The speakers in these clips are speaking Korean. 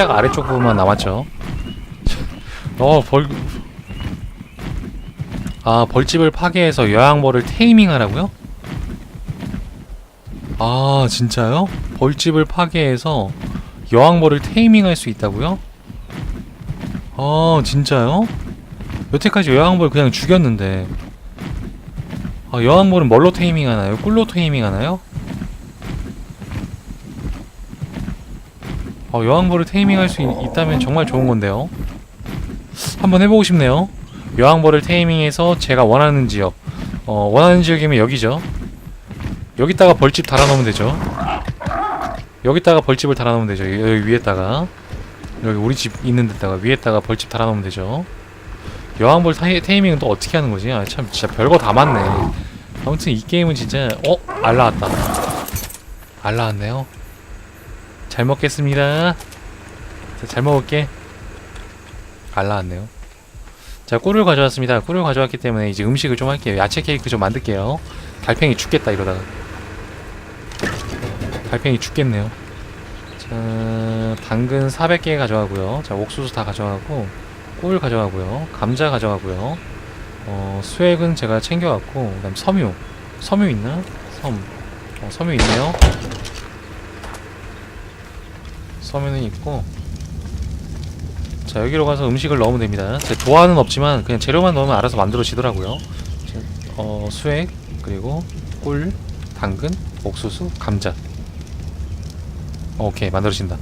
살짝 아래쪽 부분만 남았죠. 어, 벌. 아, 벌집을 파괴해서 여왕벌을 테이밍하라고요? 아, 진짜요? 벌집을 파괴해서 여왕벌을 테이밍할 수 있다고요? 아, 진짜요? 여태까지 여왕벌 그냥 죽였는데. 아, 여왕벌은 뭘로 테이밍하나요? 꿀로 테이밍하나요? 어, 여왕벌을 테이밍할 수 있, 있다면 정말 좋은 건데요. 한번 해보고 싶네요. 여왕벌을 테이밍해서 제가 원하는 지역, 어, 원하는 지역이면 여기죠. 여기다가 벌집 달아놓으면 되죠. 여기다가 벌집을 달아놓으면 되죠. 여기 위에다가 여기 우리 집 있는 데다가 위에다가 벌집 달아놓으면 되죠. 여왕벌 타이, 테이밍은 또 어떻게 하는 거지? 아, 참 진짜 별거 다 많네. 아무튼 이 게임은 진짜 어? 알 나왔다. 알 나왔네요. 잘 먹겠습니다. 자, 잘 먹을게. 알 나왔네요. 자, 꿀을 가져왔습니다. 꿀을 가져왔기 때문에 이제 음식을 좀 할게요. 야채 케이크 좀 만들게요. 달팽이 죽겠다 이러다가. 달팽이 죽겠네요. 자, 당근 400개 가져가고요. 자, 옥수수 다 가져가고 꿀 가져가고요. 감자 가져가고요. 어, 수액은 제가 챙겨왔고 그 다음 섬유. 섬유 있나? 섬. 어, 섬유 있네요. 섬유는 있고. 자 여기로 가서 음식을 넣으면 됩니다. 제 도안은 없지만 그냥 재료만 넣으면 알아서 만들어지더라고요. 자, 어 수액 그리고 꿀 당근 옥수수 감자. 오케이 만들어진다.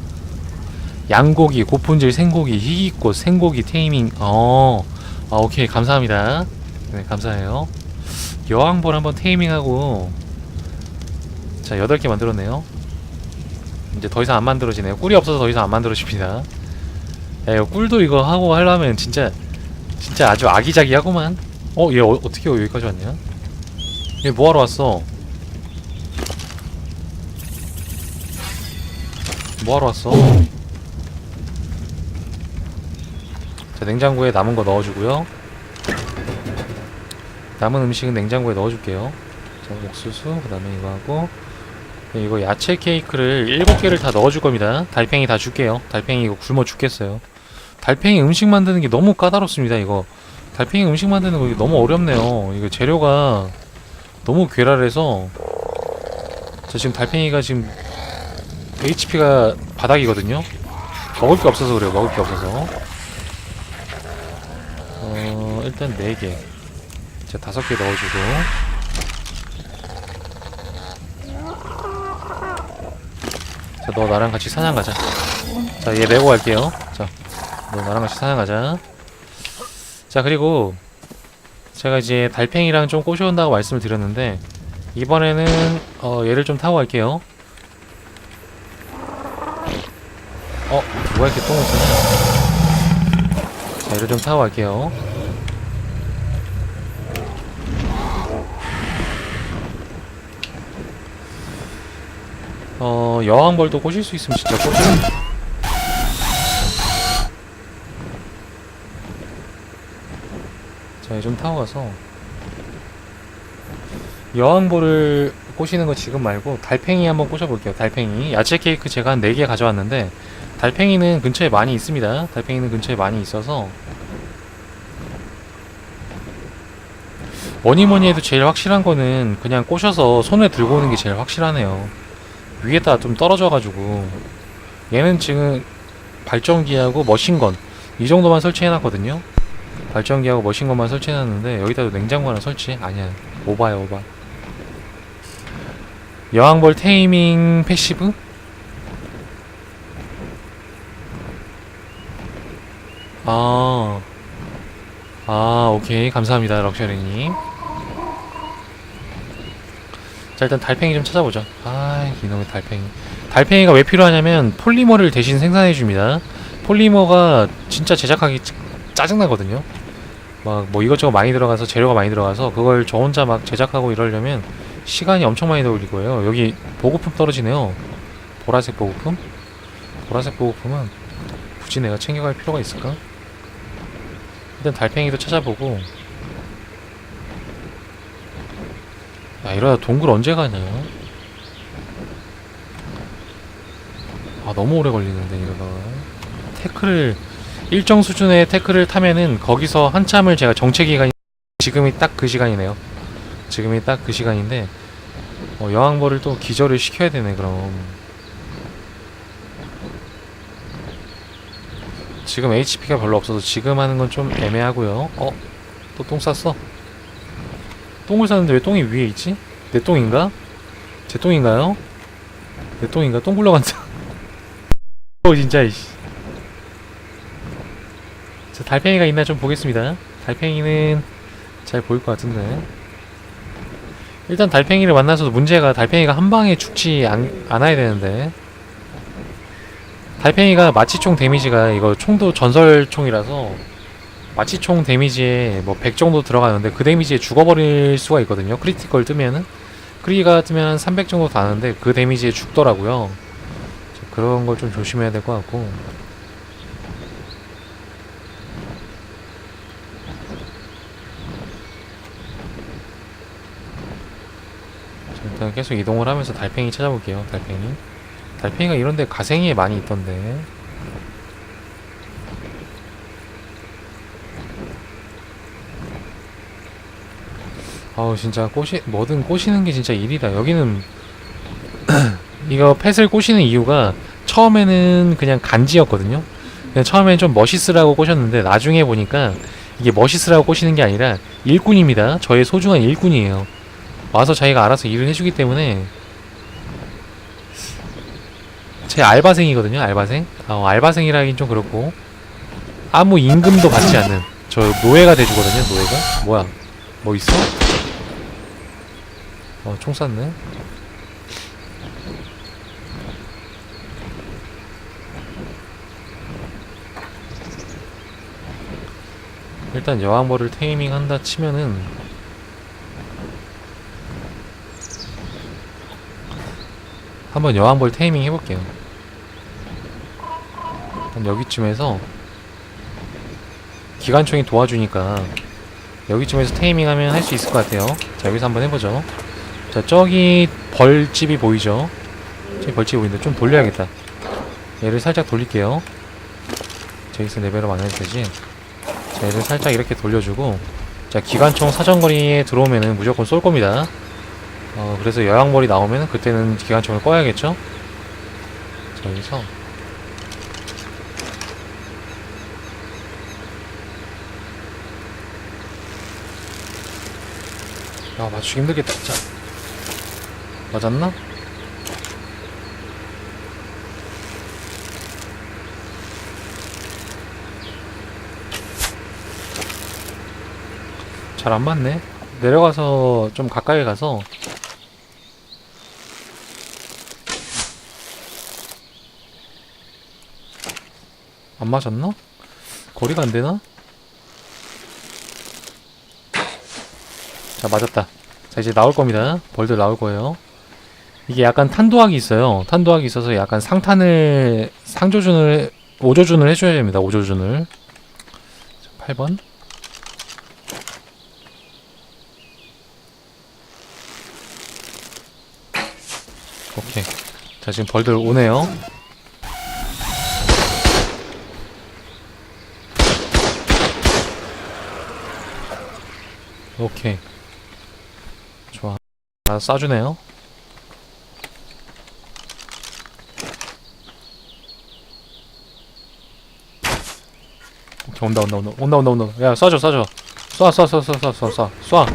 양고기 고품질 생고기 희귀꽃 생고기 테이밍. 어 아, 오케이 감사합니다. 네 감사해요. 여왕벌 한번 테이밍하고. 자 8개 만들었네요 이제 더 이상 안 만들어지네요. 꿀이 없어서 더 이상 안 만들어집니다. 야, 이거 꿀도 이거 하고 하려면 진짜 진짜 아주 아기자기하구만. 어, 얘 어, 어떻게 여기까지 왔냐? 얘 뭐하러 왔어? 뭐하러 왔어? 자, 냉장고에 남은 거 넣어주고요. 남은 음식은 냉장고에 넣어줄게요. 자, 옥수수, 그 다음에 이거 하고 네, 이거 야채 케이크를 7개를 다 넣어줄 겁니다. 달팽이 다 줄게요. 달팽이 이거 굶어 죽겠어요. 달팽이 음식 만드는 게 너무 까다롭습니다, 이거. 달팽이 음식 만드는 거 너무 어렵네요. 이거 재료가 너무 괴랄해서 저 지금 달팽이가 지금 HP가 바닥이거든요. 먹을 게 없어서 그래요. 먹을 게 없어서. 어, 일단 4개. 자, 5개 넣어주고. 자, 너 나랑 같이 사냥 가자. 자, 얘 메고 갈게요. 자, 너 나랑 같이 사냥 가자. 자, 그리고 제가 이제 달팽이랑 좀 꼬셔온다고 말씀을 드렸는데 이번에는 어, 얘를 좀 타고 갈게요. 어, 누가 이렇게 똥을 싸냐? 자, 얘를 좀 타고 갈게요. 어, 여왕벌도 꼬실 수 있으면 진짜 꼬실 자, 얘좀 타고 가서 여왕벌을 꼬시는 거 지금 말고 달팽이 한번 꼬셔볼게요. 달팽이. 야채 케이크 제가 한 4개 가져왔는데 달팽이는 근처에 많이 있습니다. 달팽이는 근처에 많이 있어서 뭐니 뭐니 해도 제일 확실한 거는 그냥 꼬셔서 손에 들고 오는 게 제일 확실하네요. 위에다 좀 떨어져가지고 얘는 지금 발전기하고 머신건 이 정도만 설치해놨거든요. 발전기하고 머신건만 설치해놨는데 여기다도 냉장고 하나 설치? 아니야. 오바야 오바. 여왕벌 테이밍 패시브? 아, 아 오케이. 감사합니다 럭셔리님 자 일단 달팽이 좀 찾아보자 아 이놈의 달팽이. 달팽이가 왜 필요하냐면 폴리머를 대신 생산해 줍니다. 폴리머가 진짜 제작하기 짜- 짜증나거든요. 막 뭐 이것저것 많이 들어가서 재료가 많이 들어가서 그걸 저 혼자 막 제작하고 이러려면 시간이 엄청 많이 걸릴 거예요. 여기 보급품 떨어지네요. 보라색 보급품? 보라색 보급품은 굳이 내가 챙겨갈 필요가 있을까? 일단 달팽이도 찾아보고 야 이러다 동굴 언제 가냐 아 너무 오래 걸리는데 이러다가 태클을 일정 수준의 태클을 타면은 거기서 한참을 제가 정체 기간이 지금이 딱 그 시간이네요. 지금이 딱 그 시간인데 어, 여왕벌을 또 기절을 시켜야 되네 그럼. 지금 HP가 별로 없어서 지금 하는 건 좀 애매하고요. 어? 또 똥 쌌어? 똥을 쌌는데 왜 똥이 위에 있지? 내 똥인가? 제 똥인가요? 내 똥인가? 똥 굴러간다. 어 진짜 이씨. 자 달팽이가 있나 좀 보겠습니다. 달팽이는 잘 보일 것 같은데. 일단 달팽이를 만나서도 문제가 달팽이가 한 방에 죽지 않, 않아야 되는데. 달팽이가 마취총 데미지가 이거 총도 전설총이라서 마취총 데미지에 뭐 100 정도 들어가는데 그 데미지에 죽어버릴 수가 있거든요. 크리티컬 뜨면은. 크리가 뜨면 한300 정도 다는데 그 데미지에 죽더라고요. 그런 걸 좀 조심해야 될 것 같고. 자, 일단 계속 이동을 하면서 달팽이 찾아볼게요. 달팽이. 달팽이가 이런데 가생이에 많이 있던데. 아우 진짜 꼬시 뭐든 꼬시는 게 진짜 일이다. 여기는 이거 펫을 꼬시는 이유가 처음에는 그냥 간지였거든요. 그냥 처음에는 좀 멋있으라고 꼬셨는데 나중에 보니까 이게 멋있으라고 꼬시는 게 아니라 일꾼입니다. 저의 소중한 일꾼이에요. 와서 자기가 알아서 일을 해주기 때문에 제 알바생이거든요. 알바생. 어, 알바생이라긴 좀 그렇고 아무 임금도 받지 않는 저 노예가 돼주거든요. 노예가 뭐야? 뭐 있어? 어, 총 쐈네. 일단 여왕벌을 테이밍 한다 치면은 한번 여왕벌 테이밍 해볼게요. 한 여기쯤에서 기관총이 도와주니까 여기쯤에서 테이밍 하면 할 수 있을 것 같아요. 자, 여기서 한번 해보죠. 자, 저기 벌집이 보이죠? 저기 벌집이 보이는데 좀 돌려야겠다. 얘를 살짝 돌릴게요. 저기서 레벨업 안 해도 되지? 자, 얘를 살짝 이렇게 돌려주고 자, 기관총 사정거리에 들어오면은 무조건 쏠 겁니다. 어, 그래서 여왕벌이 나오면은 그때는 기관총을 꺼야겠죠? 자, 여기서 야, 맞추기 힘들겠다, 진짜. 맞았나? 잘 안 맞네. 내려가서 좀 가까이 가서 안 맞았나? 거리가 안 되나? 자, 맞았다. 자, 이제 나올 겁니다. 벌들 나올 거예요. 이게 약간 탄도학이 있어요. 탄도학이 있어서 약간 상탄을, 상조준을, 오조준을 해줘야 됩니다. 오조준을. 자, 8번. 오케이. 자, 지금 벌들 오네요. 오케이. 좋아. 아, 쏴주네요. 오케이, 온다, 온다, 온다, 온다, 온다, 온다. 야, 쏴줘, 쏴줘. 쏴, 쏴, 쏴, 쏴, 쏴, 쏴, 쏴, 쏴.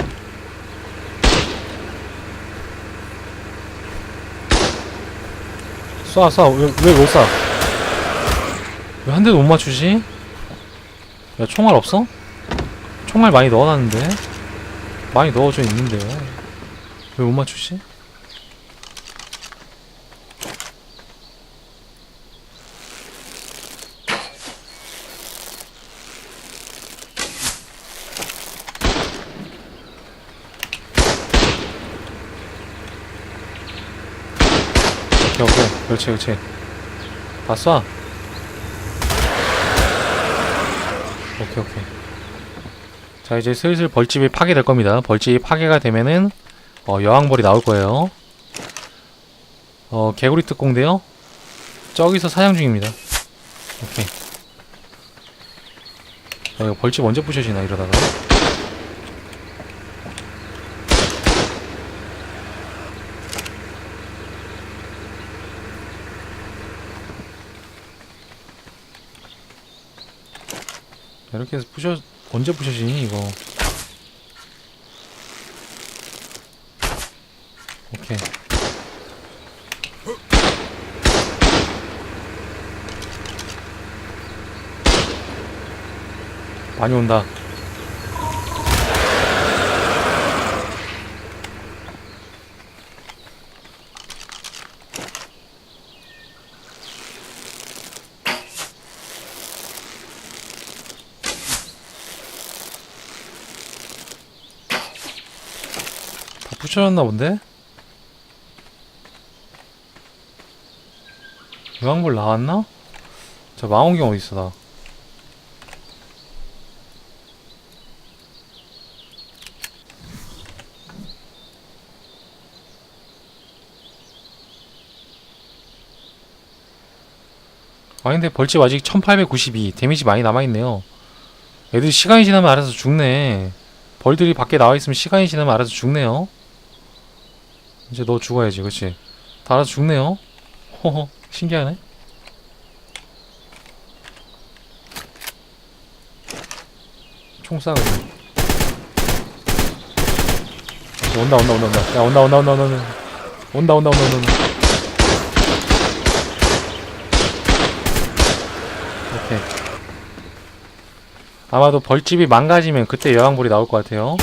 쏴, 쏴. 왜, 왜 못 쏴? 왜 한 대도 못 맞추지? 야, 총알 없어? 총알 많이 넣어놨는데? 많이 넣어져 있는데요. 왜못 맞추지? 오케이. 그렇지, 그렇지. 다 쏴. 오케이, 오케이. 자 이제 슬슬 벌집이 파괴될 겁니다. 벌집이 파괴가 되면은 어, 여왕벌이 나올 거예요. 어 개구리 특공대요. 저기서 사냥 중입니다. 오케이. 야, 이거 벌집 언제 부셔지나 이러다가 해서 부셔 언제 부셔지니 이거? 오케이. 많이 온다 다 부셔졌나 본데? 요양볼 나왔나? 저 망원경 어딨어 나? 아 근데 벌집 아직 1892 데미지 많이 남아있네요. 애들이 시간이 지나면 알아서 죽네. 벌들이 밖에 나와있으면 시간이 지나면 알아서 죽네요 이제 너 죽어야지 그치? 다 알아서 죽네요? 호호 신기하네. 총 쏴고 온다 온다 온다 온다. 야 온다 온다 온다 온다 온다 온다. 온다 온다 온다 온다. 오케이. 아마도 벌집이 망가지면 그때 여왕불이 나올 것 같아요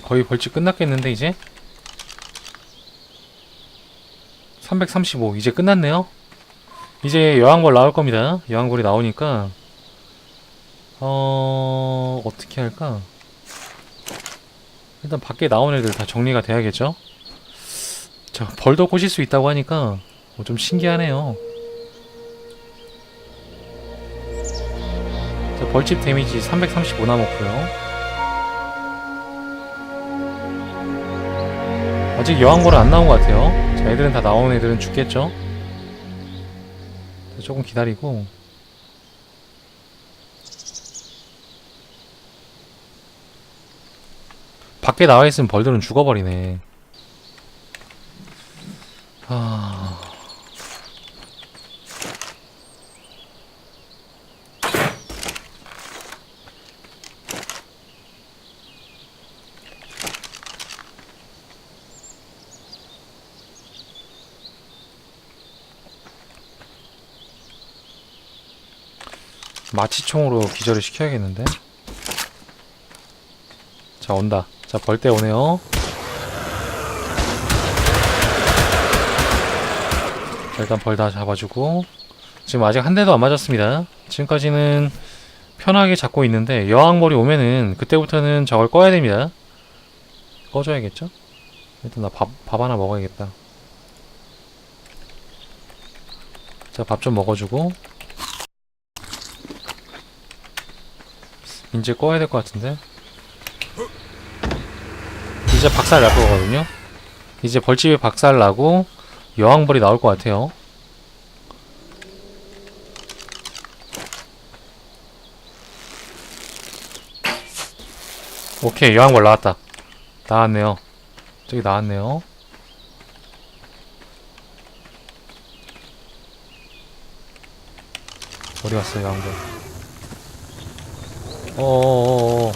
거의 벌집 끝났겠는데 이제? 335 이제 끝났네요? 이제 여왕벌 나올 겁니다. 여왕벌이 나오니까. 어... 어떻게 할까? 일단 밖에 나온 애들 다 정리가 돼야겠죠? 자 벌도 꼬실 수 있다고 하니까 어, 좀 신기하네요. 자 벌집 데미지 335 남았고요 아직 여왕벌은 안 나온 것 같아요. 자, 애들은 다 나온 애들은 죽겠죠? 자, 조금 기다리고. 밖에 나와 있으면 벌들은 죽어버리네. 아. 마취총으로 기절을 시켜야겠는데? 자, 온다. 자, 벌떼 오네요. 자, 일단 벌 다 잡아주고. 지금 아직 한 대도 안 맞았습니다. 지금까지는 편하게 잡고 있는데, 여왕벌이 오면은, 그때부터는 저걸 꺼야 됩니다. 꺼줘야겠죠? 일단 나 밥, 밥 하나 먹어야겠다. 자, 밥 좀 먹어주고. 이제 꺼야 될 것 같은데? 이제 박살 날 거거든요? 이제 벌집에 박살 나고 여왕벌이 나올 것 같아요. 오케이 여왕벌 나왔다. 나왔네요. 저기 나왔네요. 어디 갔어 여왕벌 어어어어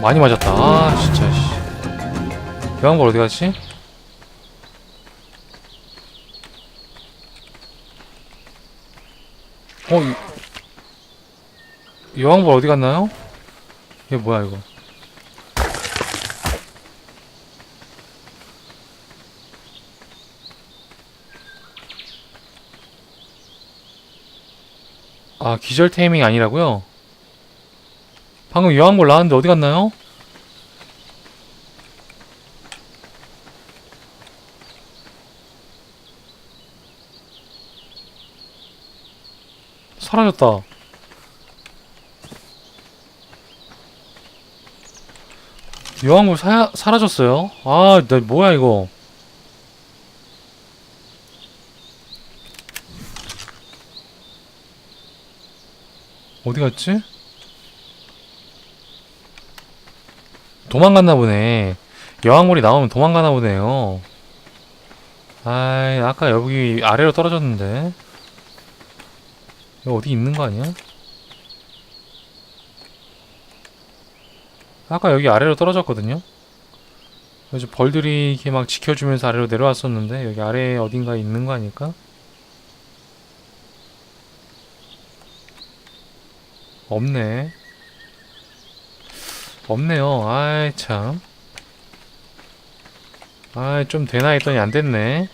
많이 맞았다 아 진짜 씨 여왕벌 어디 갔지? 어 이- 여왕벌 어디 갔나요? 이게 뭐야 이거 아 기절 테이밍이 아니라고요? 방금 여왕벌 나왔는데 어디 갔나요? 사라졌다. 여왕벌 사, 사라졌어요. 아, 나 뭐야 이거. 어디 갔지? 도망갔나 보네. 여왕몰이 나오면 도망가나 보네요. 아이, 아까 여기 아래로 떨어졌는데. 여기 어디 있는 거 아니야? 아까 여기 아래로 떨어졌거든요? 요즘 벌들이 이렇게 막 지켜주면서 아래로 내려왔었는데, 여기 아래에 어딘가에 있는 거 아닐까? 없네. 없네요. 아이, 참. 아이, 좀 되나 했더니 안 됐네.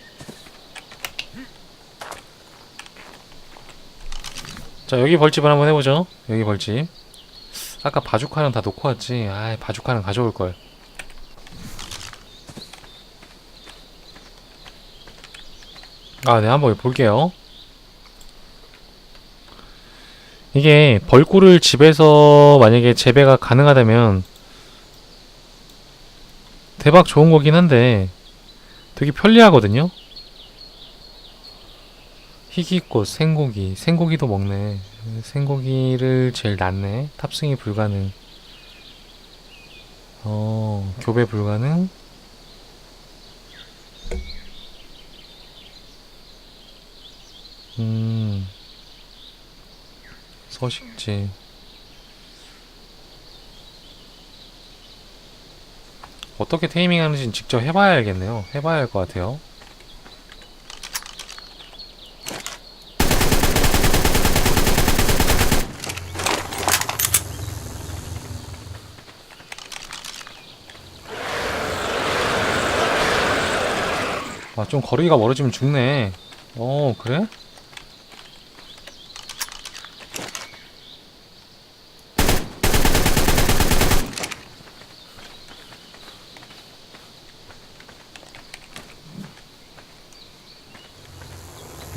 자, 여기 벌집을 한번 해보죠. 여기 벌집. 아까 바주카는 다 놓고 왔지. 아이, 바주카는 가져올걸. 아, 네, 한번 볼게요. 이게 벌꿀을 집에서 만약에 재배가 가능하다면 대박 좋은 거긴 한데 되게 편리하거든요. 희귀꽃, 생고기, 생고기도 먹네. 생고기를 제일 낫네. 탑승이 불가능. 어, 교배 불가능. 음. 서식지. 어떻게 테이밍 하는지 직접 해봐야 알겠네요. 해봐야 할 것 같아요. 아 좀 거리가 멀어지면 죽네. 어 그래?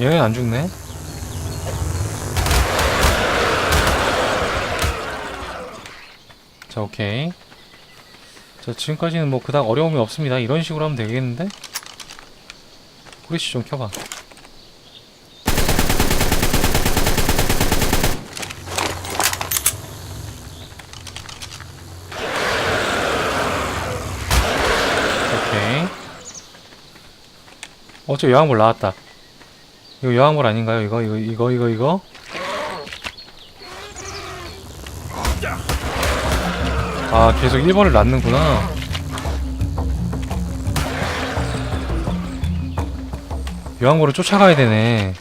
얘는 안 죽네. 자, 오케이. 자, 지금까지는 뭐 그닥 어려움이 없습니다. 이런 식으로 하면 되겠는데? 후레쉬 좀 켜봐. 오케이. 어, 저 여왕벌 나왔다. 이거 여왕벌 아닌가요? 이거 이거 이거 이거 이거? 아 계속 1번을 낳는구나 여왕벌을 쫓아가야 되네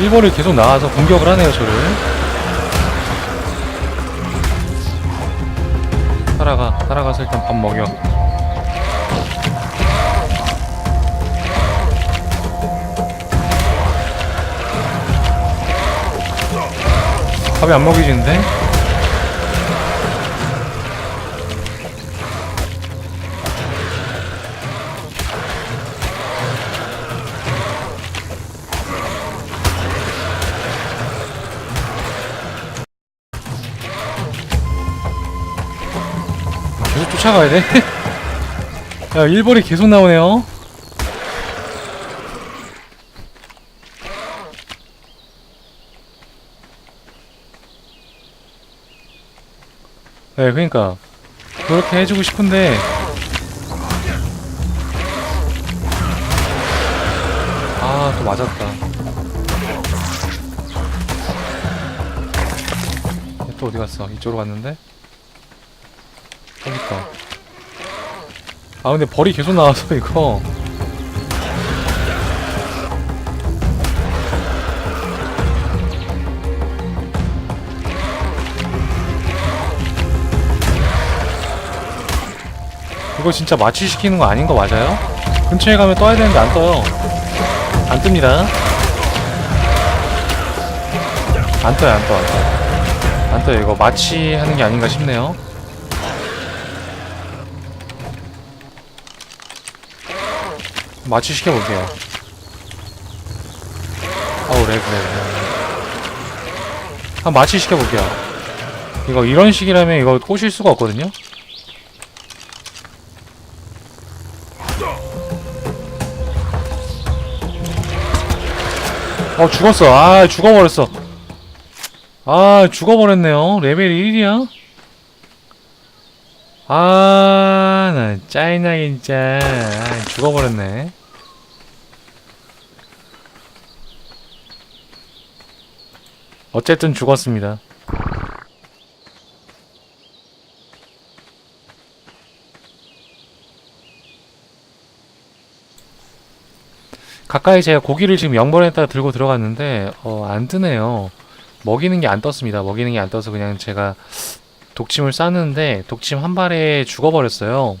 일번을 계속 나와서 공격을 하네요 저를 가 따라가서 일단 밥 먹여 밥이 안 먹여지는데? 쫓아가야 돼? 야, 일벌이 계속 나오네요. 네, 그러니까 그렇게 해주고 싶은데 아, 또 맞았다. 얘또 어디 갔어? 이쪽으로 갔는데? 있다. 아 근데 벌이 계속 나와서 이거 이거 진짜 마취시키는 거 아닌 거 맞아요? 근처에 가면 떠야 되는데 안 떠요. 안 뜹니다. 안 떠요, 안 떠, 안 떠. 안 떠요. 이거 마취하는 게 아닌가 싶네요. 마취 시켜 볼게요. 아우, 렉, 렉, 렉. 한 마취 시켜 볼게요. 이거 이런 식이라면 이거 꼬실 수가 없거든요? 어 죽었어 아 죽어버렸어 아 죽어버렸네요 레벨이 1이야 아 나 짜증나게 진짜 아, 죽어버렸네 어쨌든 죽었습니다 가까이 제가 고기를 지금 영번에다가 들고 들어갔는데 어, 안 뜨네요. 먹이는 게 안 떴습니다. 먹이는 게 안 떠서 그냥 제가 독침을 쌌는데 독침 한 발에 죽어버렸어요.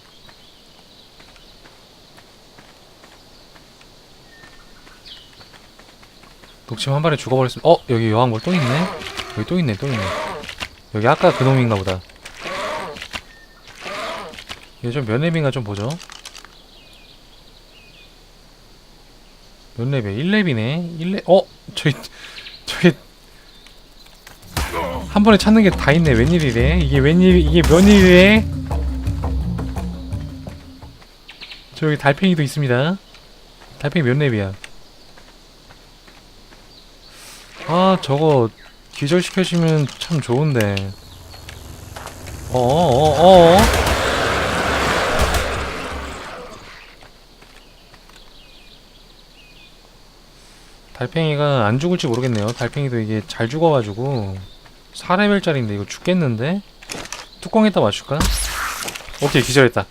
독침 한 발에 죽어버렸습니다. 어 여기 여왕벌 또 있네. 여기 또 있네 또 있네. 여기 아까 그 놈인가 보다. 얘좀 면회빈가 좀 보죠. 몇 렙이야? 1렙이네. 1렙. 어, 저기 저기 한 번에 찾는 게 다 있네. 웬일이래? 이게 웬일 이게 몇일이래? 저기 달팽이도 있습니다. 달팽이 몇 렙이야? 아, 저거 기절시켜주면 참 좋은데. 어어어어. 달팽이가 안 죽을지 모르겠네요. 달팽이도 이게 잘 죽어가지고 4레벨짜리인데 이거 죽겠는데? 뚜껑에다 맞출까? 오케이 기절했다.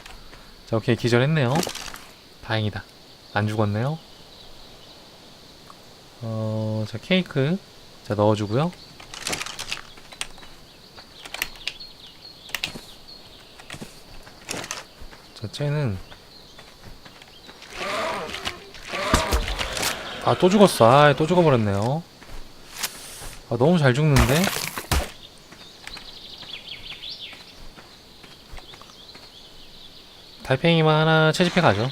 자 오케이 기절했네요. 다행이다. 안 죽었네요. 어, 자 케이크. 자 넣어주고요. 자 쟤는. 아 또 죽었어. 아 또 죽어버렸네요. 아 너무 잘 죽는데? 달팽이만 하나 채집해 가죠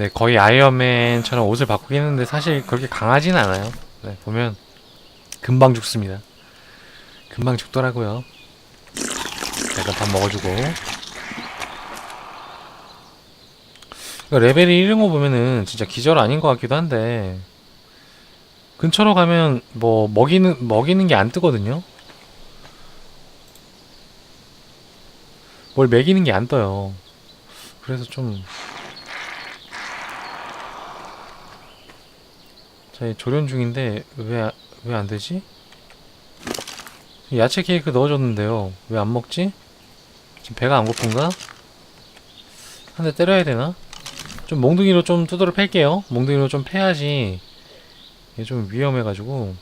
네 거의 아이언맨처럼 옷을 바꾸긴 했는데 사실 그렇게 강하진 않아요 네 보면 금방 죽습니다. 금방 죽더라고요. 약간 밥 먹어주고. 이거 레벨이 1인 거 보면은 진짜 기절 아닌 것 같기도 한데 근처로 가면 뭐 먹이는 먹이는 게 안 뜨거든요. 뭘 먹이는 게 안 떠요. 그래서 좀 자, 조련 중인데 왜 왜 안 되지? 야채 케이크 넣어줬는데요. 왜 안 먹지? 지금 배가 안 고픈가? 한 대 때려야 되나? 좀 몽둥이로 좀 두드러 팰게요. 몽둥이로 좀 패야지. 이게 좀 위험해가지고.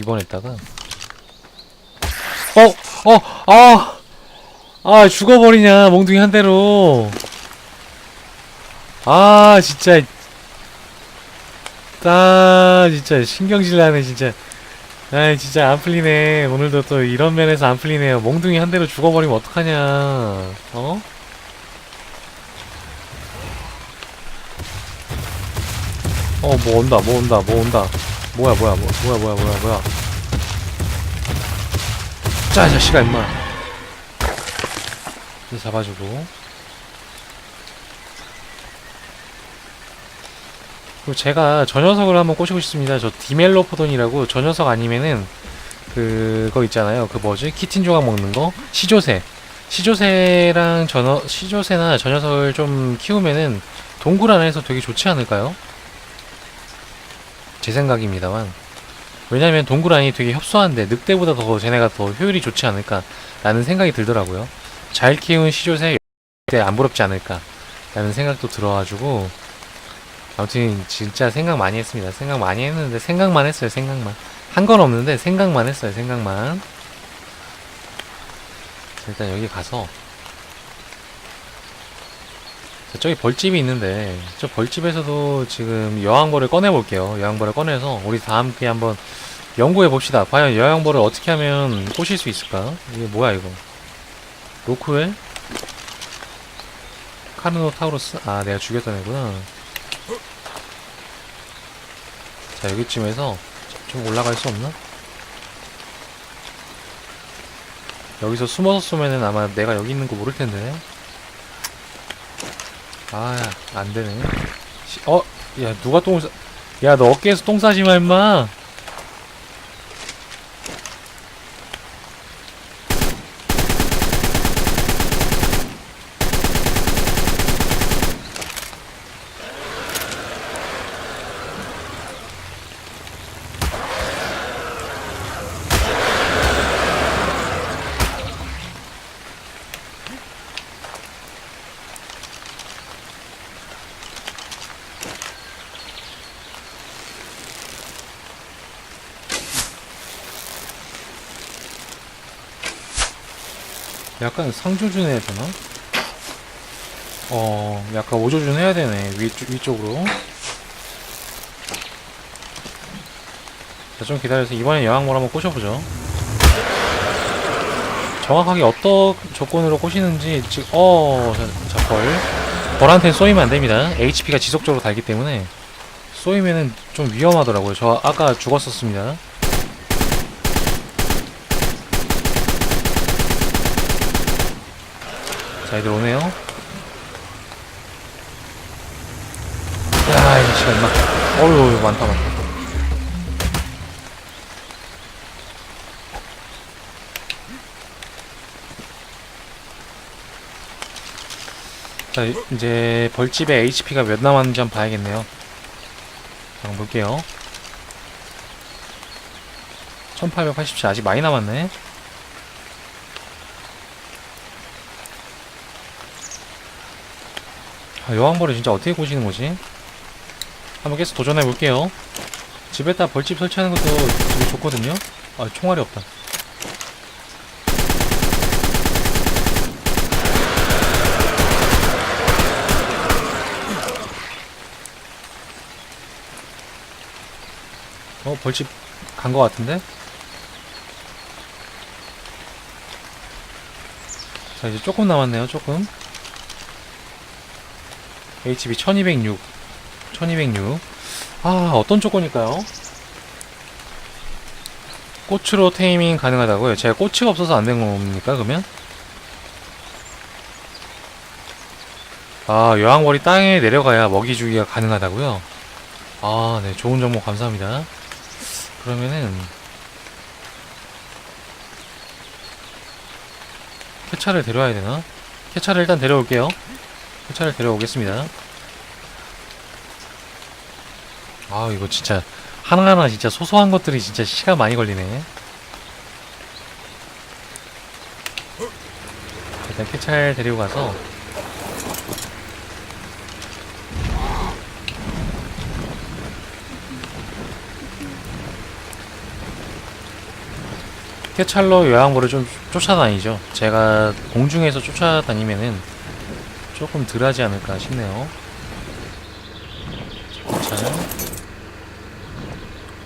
이번에다가. 어! 어! 아! 아, 죽어버리냐, 몽둥이 한 대로. 아, 진짜. 아 진짜 신경질 나네 진짜. 아 진짜 안 풀리네. 오늘도 또 이런 면에서 안 풀리네요. 몽둥이 한 대로 죽어버리면 어떡하냐. 어? 어 뭐 온다 뭐 온다 뭐 온다. 뭐야 뭐야 뭐, 뭐야 뭐야 뭐야 뭐야. 자 자식아 임마. 잡아주고 그리고 제가 저 녀석을 한번 꼬시고 싶습니다. 저 디멜로포돈이라고 저 녀석 아니면은 그거 있잖아요. 그 뭐지? 키틴 조각 먹는 거? 시조새. 시조새랑 저 녀, 시조새나 저 녀석을 좀 키우면은 동굴 안에서 되게 좋지 않을까요? 제 생각입니다만. 왜냐면 동굴 안이 되게 협소한데 늑대보다 더 쟤네가 더 효율이 좋지 않을까라는 생각이 들더라고요. 잘 키운 시조새 때안 부럽지 않을까라는 생각도 들어가지고 아무튼 진짜 생각 많이 했습니다. 생각 많이 했는데 생각만 했어요. 생각만 한 건 없는데 생각만 했어요. 생각만. 자, 일단 여기 가서 자, 저기 벌집이 있는데 저 벌집에서도 지금 여왕벌을 꺼내 볼게요. 여왕벌을 꺼내서 우리 다 함께 한번 연구해 봅시다. 과연 여왕벌을 어떻게 하면 꼬실 수 있을까? 이게 뭐야 이거? 로크웰? 카르노 타우루스? 아 내가 죽였던 애구나. 자 여기쯤에서 좀 올라갈 수 없나? 여기서 숨어서 쏘면은 아마 내가 여기 있는 거 모를 텐데. 아, 안 되네. 시- 어, 야, 누가 똥 싸, 야, 너 어깨에서 똥 싸지 마, 임마. 약간 상조준 해야 되나? 어, 약간 오조준 해야 되네. 위쪽, 위쪽으로. 자, 좀 기다려서 이번엔 여왕몰 한번 꼬셔보죠. 정확하게 어떤 조건으로 꼬시는지, 지금, 어, 자, 자, 벌. 벌한테는 쏘이면 안 됩니다. HP가 지속적으로 달기 때문에. 쏘이면은 좀 위험하더라고요. 저 아까 죽었었습니다. 자, 애들 오네요. 야, 이거 시간 임마. 어휴, 많다, 많다. 자, 이제 벌집에 HP가 몇 남았는지 한번 봐야겠네요. 자, 한번 볼게요. 1887 아직 많이 남았네. 아, 여왕벌이 진짜 어떻게 꼬시는 거지? 한번 계속 도전해 볼게요. 집에다 벌집 설치하는 것도 되게 좋거든요. 아, 총알이 없다. 어, 벌집 간거 같은데? 자, 이제 조금 남았네요, 조금. HB 1206 1206 아 어떤 조건일까요? 꽃으로 테이밍 가능하다고요? 제가 꽃이가 없어서 안 된 겁니까 그러면? 아 여왕벌이 땅에 내려가야 먹이 주기가 가능하다고요? 아 네 좋은 정보 감사합니다 그러면은 캐차를 데려와야 되나? 캐차를 일단 데려올게요 차를 데려오겠습니다. 아 이거 진짜 하나하나 진짜 소소한 것들이 진짜 시간 많이 걸리네. 일단 캐찰 데리고 가서 캐찰로 요양보를 좀 쫓아다니죠. 제가 공중에서 쫓아다니면은 조금 덜하지 않을까 싶네요. 자,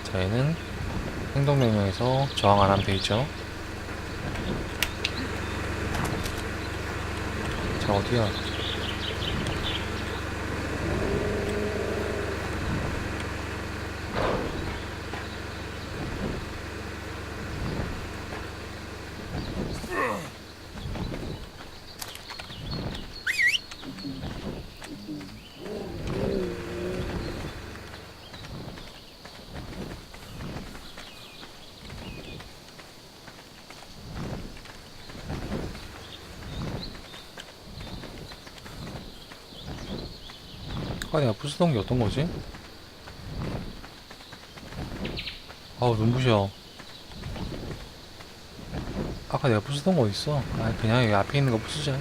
자 얘는 행동명령에서 저항 안 하면 되겠죠. 자 어디야? 아까 내가 부수던 게 어떤 거지? 아우 눈부셔. 아까 내가 부수던 거 있어? 아 그냥 여기 앞에 있는 거 부수자